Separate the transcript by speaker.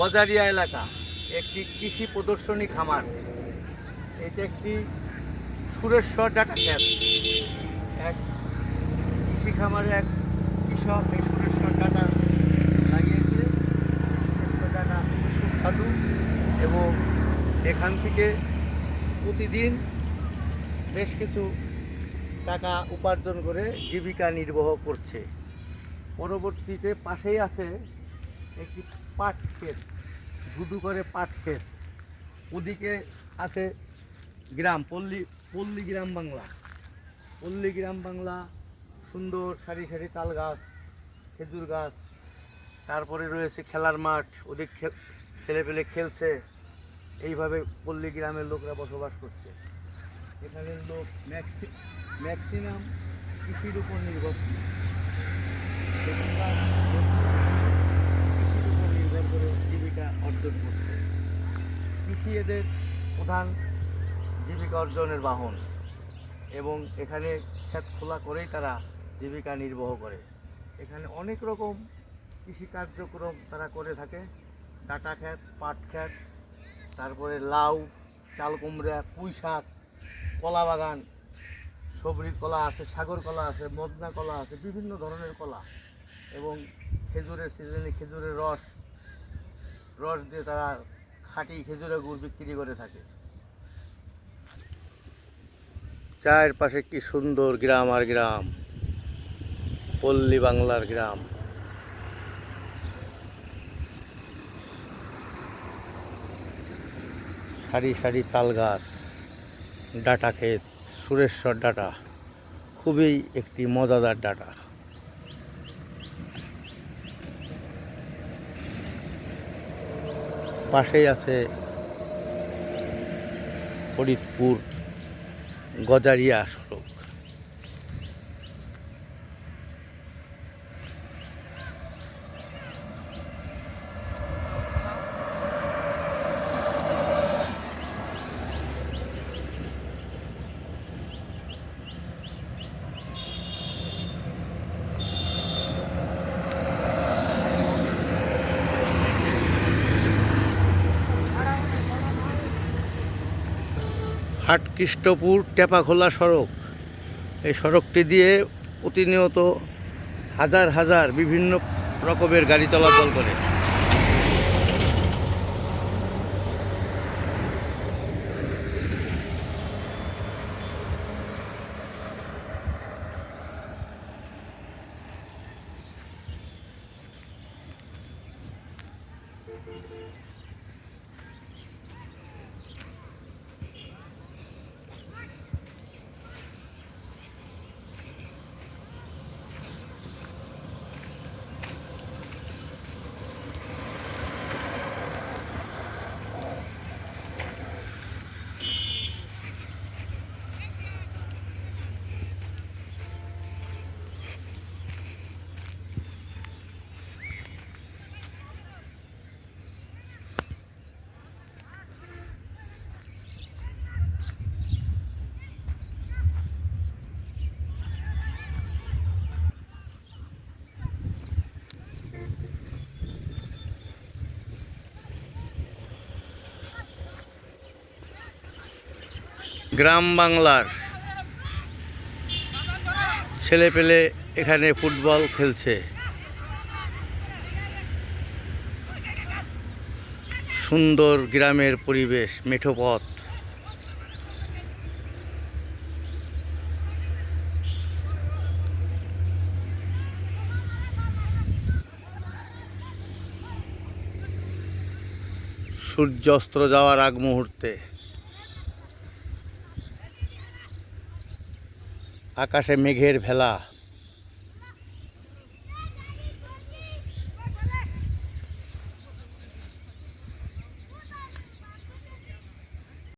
Speaker 1: গজারিয়া এলাকা, একটি কৃষি প্রদর্শনী খামার। এটা একটি সুরেশ্বর ডাটা খ্যাত এক কৃষি খামারে এক কৃষক এই সুরেশ্বর ডাটা লাগিয়েছে। সুরেশ্বর ডাটা সুস্বাদু এবং এখান থেকে প্রতিদিন বেশ কিছু টাকা উপার্জন করে জীবিকা নির্বাহ করছে। পরবর্তীতে পাশেই আছে একটি পাট ক্ষেত, ধুধু করে পাট ক্ষেত। ওদিকে আছে গ্রাম, পল্লী পল্লী গ্রাম বাংলা। পল্লী গ্রাম বাংলা, সুন্দর সারি সারি তাল গাছ, খেজুর গাছ। তারপরে রয়েছে খেলার মাঠ, ওদিক ছেলে পেলে খেলছে। এইভাবে পল্লী গ্রামের লোকরা বসবাস করছে। এখানের লোক ম্যাক্সি ম্যাক্সিমাম কৃষির উপর নির্ভরশীল বেশিরভাগ লোক কৃষির উপর নির্ভর করে জীবিকা অর্জন করছে। কৃষি এদের প্রধান জীবিকা অর্জনের বাহন এবং এখানে ক্ষেত খোলা করেই তারা জীবিকা নির্বাহ করে। এখানে অনেক রকম কৃষি কার্যক্রম তারা করে থাকে। ডাটা ক্ষেত, পাট ক্ষেত, তারপরে লাউ, চাল কুমড়া, পুঁই শাক, কলা বাগান সবরি কলা আছে, সাগর কলা আছে, মদনা কলা আছে, বিভিন্ন ধরনের কলা এবং খেজুরের, সিজনে খেজুরের রস রস দিয়ে তারা খাঁটি খেজুরের গুড় বিক্রি করে থাকে। চায়ের পাশে কি সুন্দর গ্রাম আর গ্রাম, পল্লী বাংলার গ্রাম। সারি সারি তাল গাছ, ডাটা ক্ষেত, সুরেশ্বর ডাটা, খুবই একটি মজাদার ডাটা। পাশেই আছে ফরিদপুর গজারিয়া সড়ক। হাট কৃষ্ণপুর টেপাখোলা সড়ক। এই সড়কটি দিয়ে প্রতিনিয়ত হাজার হাজার বিভিন্ন রকমের গাড়ি চলাচল করে। গ্রাম বাংলার ছেলে পেলে এখানে ফুটবল খেলছে। সুন্দর গ্রামের পরিবেশ, মেঠো পথ। যাওয়ার আগ মুহূর্তে আকাশে মেঘের ভেলা।